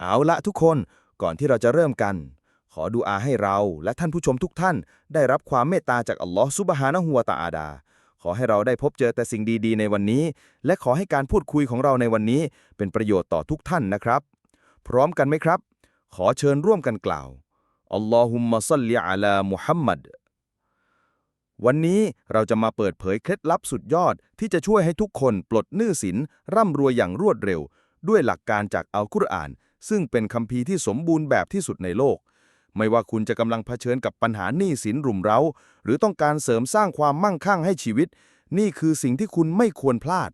เอาละทุกคนก่อนที่เราจะเริ่มกัน ขอดูอาให้เราและท่านผู้ชมทุกท่าน ได้รับความเมตตาจากอัลลอฮ์ซุบฮานะฮูวตะอาลาขอให้เราได้พบเจอแต่สิ่งดีๆ ในวันนี้ และขอให้การพูดคุยของเราในวันนี้ เป็นประโยชน์ต่อทุกท่านนะครับ พร้อมกันไหมครับ ขอเชิญร่วมกันกล่าวอัลลอฮุมมะซัลลิอะลามุฮัมมัดวันนี้เราจะมาเปิดเผยเคล็ดลับสุดยอดที่จะช่วยให้ทุกคนปลดหนี้สินร่ำรวยอย่างรวดเร็ว ด้วยหลักการจากอัลกุรอาน ซึ่งเป็นคัมภีร์ที่สมบูรณ์แบบที่สุดในโลก ไม่ว่าคุณจะกำลังเผชิญกับปัญหาหนี้สินรุมเร้า หรือต้องการเสริมสร้างความมั่งคั่งให้ชีวิต นี่คือสิ่งที่คุณไม่ควรพลาด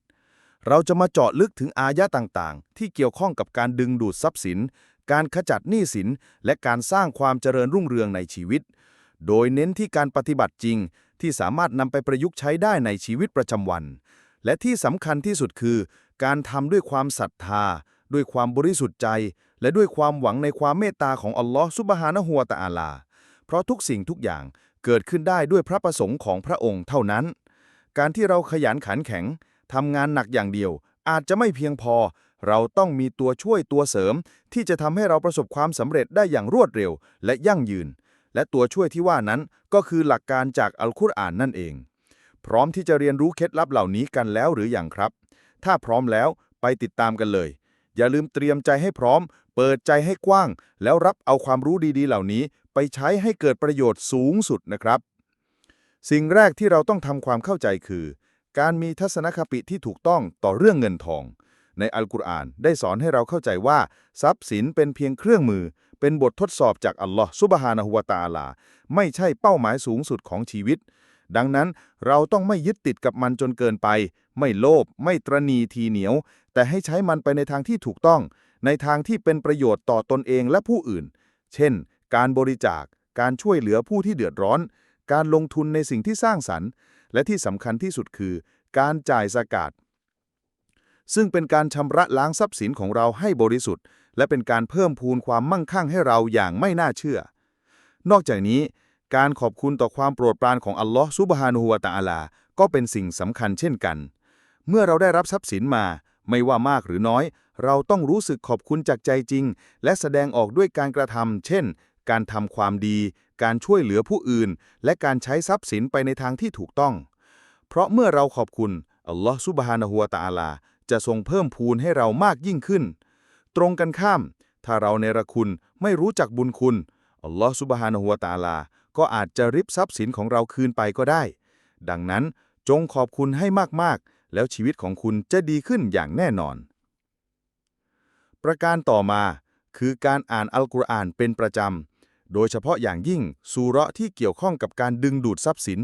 เราจะมาเจาะลึกถึงอายะต่างๆ ที่เกี่ยวข้องกับการดึงดูดทรัพย์สิน การขจัดหนี้สิน และการสร้างความเจริญรุ่งเรืองในชีวิต โดยเน้นที่การปฏิบัติจริง ที่สามารถนำไปประยุกต์ใช้ได้ในชีวิตประจำวัน และที่สำคัญที่สุดคือ การทำด้วยความศรัทธา ด้วยความบริสุทธิ์ใจ และด้วยความหวังในความเมตตาของอัลลอฮ์ซุบฮานะฮูวะตะอาลา เพราะทุกสิ่งทุกอย่างเกิดขึ้นได้ด้วยพระประสงค์ของพระองค์เท่านั้น การที่เราขยันขันแข็งทำงานหนักอย่างเดียว อาจจะไม่เพียงพอ เราต้องมีตัวช่วยตัวเสริม ที่จะทำให้เราประสบความสำเร็จได้อย่างรวดเร็ว และยั่งยืน และตัวช่วยที่ว่านั้นก็คือหลักการจากอัลกุรอานนั่นเอง พร้อมที่จะเรียนรู้เคล็ดลับเหล่านี้กันแล้วหรืออยังครับ ถ้าพร้อมแล้วไปติดตามกันเลย อย่าลืมเตรียมใจให้พร้อม เปิดใจให้กว้าง แล้วรับเอาความรู้ดีๆ เหล่านี้ ไปใช้ให้เกิดประโยชน์สูงสุดนะครับ สิ่งแรกที่เราต้องทำความเข้าใจคือ การมีทัศนคติที่ถูกต้องต่อเรื่องเงินทอง ในอัลกุรอานได้สอนให้เราเข้าใจว่า ทรัพย์สินเป็นเพียงเครื่องมือ เป็นบททดสอบจากอัลลอฮ์ซุบฮานะฮูวะตะอาลา ไม่ใช่เป้าหมายสูงสุดของชีวิตดังนั้นเราต้องไม่ยึดติดกับมันจนเกินไป ไม่โลภไม่ตรณีทีเหนียว แต่ให้ใช้มันไปในทางที่ถูกต้อง ในทางที่เป็นประโยชน์ต่อตนเองและผู้อื่น เช่น การบริจาค การช่วยเหลือผู้ที่เดือดร้อน การลงทุนในสิ่งที่สร้างสรรค์ และที่สำคัญที่สุดคือ การจ่ายสกาดซึ่งเป็นการชำระล้างทรัพย์สินของเราให้บริสุทธิ์ และเป็นการเพิ่มพูนความมั่งคั่งให้เราอย่างไม่น่าเชื่อ นอกจากนี้ การขอบคุณต่อความโปรดปรานของอัลลอฮ์ซุบฮานูฮุวะตะอาลา ก็เป็นสิ่งสำคัญเช่นกัน เมื่อเราได้รับทรัพย์สินมา ไม่ว่ามากหรือน้อย เราต้องรู้สึกขอบคุณจากใจจริง และแสดงออกด้วยการกระทำเช่น การทำความดี การช่วยเหลือผู้อื่น และการใช้ทรัพย์สินไปในทางที่ถูกต้อง เพราะเมื่อเราขอบคุณ อัลลอฮ์ซุบฮานะฮูวะตะอาลา จะทรงเพิ่มพูนให้เรามากยิ่งขึ้น ตรงกันข้าม ถ้าเราในระคุณไม่รู้จักบุญคุณ อัลลอฮ์ซุบฮานะฮูวะตะอาลา ก็อาจจะริบทรัพย์สินของเราคืนไปก็ได้ ดังนั้นจงขอบคุณให้มากๆ แล้วชีวิตของคุณจะดีขึ้นอย่างแน่นอน ประการต่อมาคือการอ่านอัลกุรอานเป็นประจำ โดยเฉพาะอย่างยิ่งซูเราะที่เกี่ยวข้องกับการดึงดูดทรัพย์สิน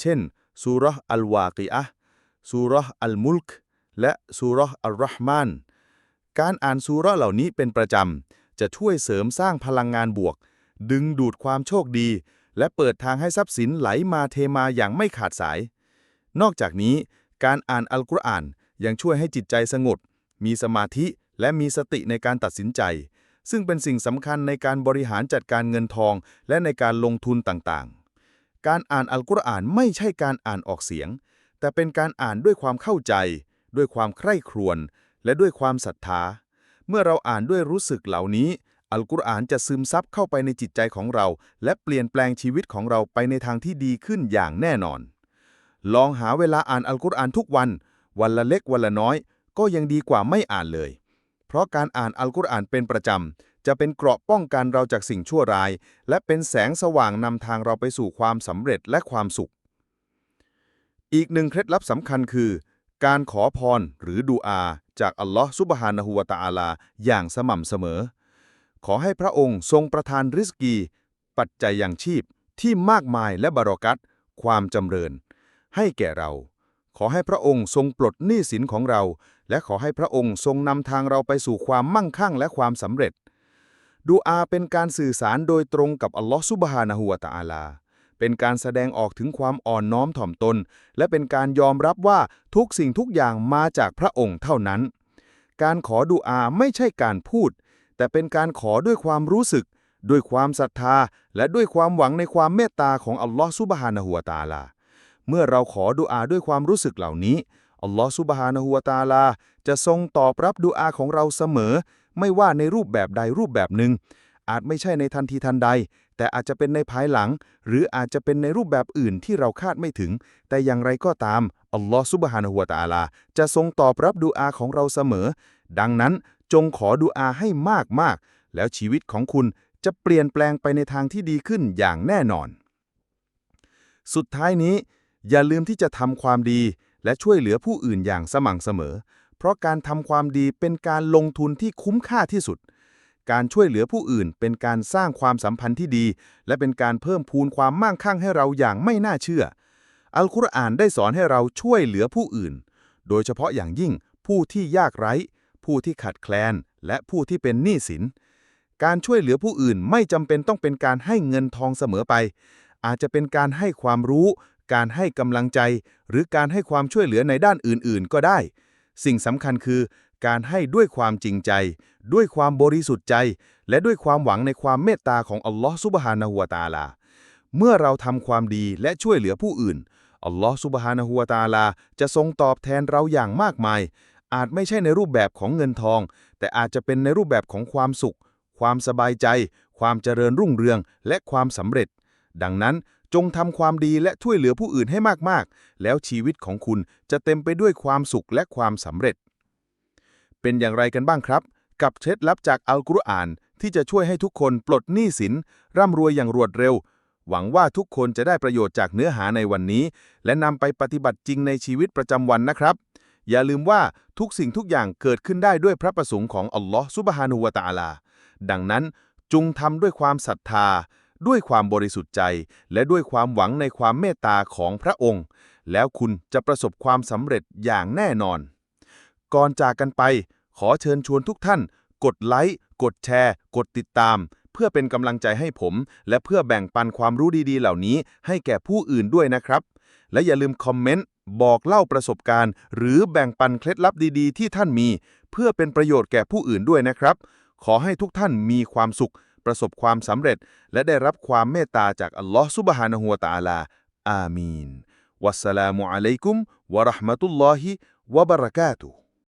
เช่นซูเราะอัลวากิอะห์ซูเราะอัลมุลกและซูเราะอัลราะห์มาน การอ่านซูเราะเหล่านี้เป็นประจำ จะช่วยเสริมสร้างพลังงานบวก ดึงดูดความโชคดี และเปิดทางให้ทรัพย์สินไหลมาเทมาอย่างไม่ขาดสาย นอกจากนี้ การอ่านอัลกุรอานยังช่วยให้จิตใจสงบ มีสมาธิและมีสติในการตัดสินใจ ซึ่งเป็นสิ่งสำคัญในการบริหารจัดการเงินทอง และในการลงทุนต่างๆ การอ่านอัลกุรอานไม่ใช่การอ่านออกเสียง แต่เป็นการอ่านด้วยความเข้าใจ ด้วยความใคร่ครวญและด้วยความศรัทธา เมื่อเราอ่านด้วยรู้สึกเหล่านี้ อัลกุรอานจะซึมซับเข้าไปในจิตใจของเรา และเปลี่ยนแปลงชีวิตของเราไปในทางที่ดีขึ้นอย่างแน่นอน ลองหาเวลาอ่านอัลกุรอานทุกวัน วันละเล็กวันละน้อย ก็ยังดีกว่าไม่อ่านเลย เพราะการอ่านอัลกุรอานเป็นประจำ จะเป็นเกราะป้องกันเราจากสิ่งชั่วร้าย และเป็นแสงสว่างนำทางเราไปสู่ความสำเร็จและความสุข อีกหนึ่งเคล็ดลับสำคัญคือ การขอพรหรือดูอา จากอัลลอฮ์ซุบฮานะฮูวะตะอาลา อย่างสม่ำเสมอ ขอให้พระองค์ทรงประทานริสกี ปัจจัยยังชีพที่มากมายและบารอกัตความจำเริญ ให้แก่เรา ขอให้พระองค์ทรงปลดหนี้สินของเรา และขอให้พระองค์ทรงนำทางเราไปสู่ความมั่งคั่งและความสำเร็จ ดูอาเป็นการสื่อสารโดยตรงกับอัลลอฮ์ซุบฮานะฮูวะตะอาลา เป็นการแสดงออกถึงความอ่อนน้อมถ่อมตน และเป็นการยอมรับว่าทุกสิ่งทุกอย่างมาจากพระองค์เท่านั้น การขอดูอาไม่ใช่การพูด แต่เป็นการขอด้วยความรู้สึกด้วยความศรัทธาและด้วยความหวังในความเมตตาของอัลลอฮ์ซุบฮานะฮูวตะอาลา เมื่อเราขอดุอาด้วยความรู้สึกเหล่านี้อัลลอฮ์ซุบฮานะฮูวะตาลา จะทรงตอบรับดุอาของเราเสมอ ไม่ว่าในรูปแบบใดรูปแบบหนึ่ง อาจไม่ใช่ในทันทีทันใด แต่อาจจะเป็นในภายหลัง หรืออาจจะเป็นในรูปแบบอื่นที่เราคาดไม่ถึง แต่อย่างไรก็ตามอัลลอฮ์ซุบฮานะฮูวะตาลา จะทรงตอบรับดุอาของเราเสมอ ดังนั้นจงขอดุอาให้มากมากๆ แล้วชีวิตของคุณจะเปลี่ยนแปลงไปในทางที่ดีขึ้นอย่างแน่นอน สุดท้ายนี้ อย่าลืมที่จะทำความดี และช่วยเหลือผู้อื่นอย่างสม่ำเสมอ เพราะการทำความดีเป็นการลงทุนที่คุ้มค่าที่สุด การช่วยเหลือผู้อื่น เป็นการสร้างความสัมพันธ์ที่ดี และเป็นการเพิ่มพูนความมั่งคั่งให้เราอย่างไม่น่าเชื่อ อัลกุรอานได้สอนให้เราช่วยเหลือผู้อื่น โดยเฉพาะอย่างยิ่งผู้ที่ยากไร้ ผู้ที่ขัดแคลน และผู้ที่เป็นหนี้สิน การช่วยเหลือผู้อื่นไม่จำเป็นต้องเป็นการให้เงินทองเสมอไป อาจจะเป็นการให้ความรู้ การให้กำลังใจ หรือการให้ความช่วยเหลือในด้านอื่นๆ ก็ได้ สิ่งสำคัญคือ การให้ด้วยความจริงใจ ด้วยความบริสุทธิ์ใจ และด้วยความหวังในความเมตตาของอัลลอฮฺซุบฮานะฮูวะตาลา เมื่อเราทำความดีและช่วยเหลือผู้อื่นอัลลอฮฺซุบฮานะฮูวะตาลาจะทรงตอบแทนเราอย่างมากมาย อาจไม่ใช่ในรูปแบบของเงินทอง แต่อาจจะเป็นในรูปแบบของความสุข ความสบายใจ ความเจริญรุ่งเรือง และความสำเร็จ ดังนั้น จงทำความดีและช่วยเหลือผู้อื่นให้มากๆ แล้วชีวิตของคุณจะเต็มไปด้วยความสุขและความสำเร็จ เป็นอย่างไรกันบ้างครับ กับเคล็ดลับจากอัลกุรอานที่จะช่วยให้ทุกคนปลดหนี้สิน ร่ำรวยอย่างรวดเร็ว หวังว่าทุกคนจะได้ประโยชน์จากเนื้อหาในวันนี้ และนำไปปฏิบัติจริงในชีวิตประจำวันนะครับ อย่าลืมว่าทุกสิ่งทุกอย่างเกิดขึ้นได้ด้วยพระประสงค์ของอัลลอฮ์ซุบฮานุวะตะอาลา ดังนั้นจงทำด้วยความศรัทธา ด้วยความบริสุทธิ์ใจ และด้วยความหวังในความเมตตาของพระองค์ แล้วคุณจะประสบความสำเร็จอย่างแน่นอน ก่อนจากกันไป ขอเชิญชวนทุกท่าน กดไลค์ กดแชร์ กดติดตาม เพื่อเป็นกำลังใจให้ผม และเพื่อแบ่งปันความรู้ดีๆ เหล่านี้ให้แก่ผู้อื่นด้วยนะครับ และอย่าลืมคอมเมนต์บอกเล่าประสบการณ์ หรือแบ่งปันเคล็ดลับดีๆ ที่ท่านมี เพื่อเป็นประโยชน์แก่ผู้อื่นด้วยนะครับ ขอให้ทุกท่านมีความสุข ประสบความสำเร็จ และได้รับความเมตตาจากอัลลอฮ์ซุบฮานะฮูวะตะอาลา อามีนวัสสลามุอะลัยกุมวะราะห์มะตุลลอฮิวะบะเราะกาตุฮ์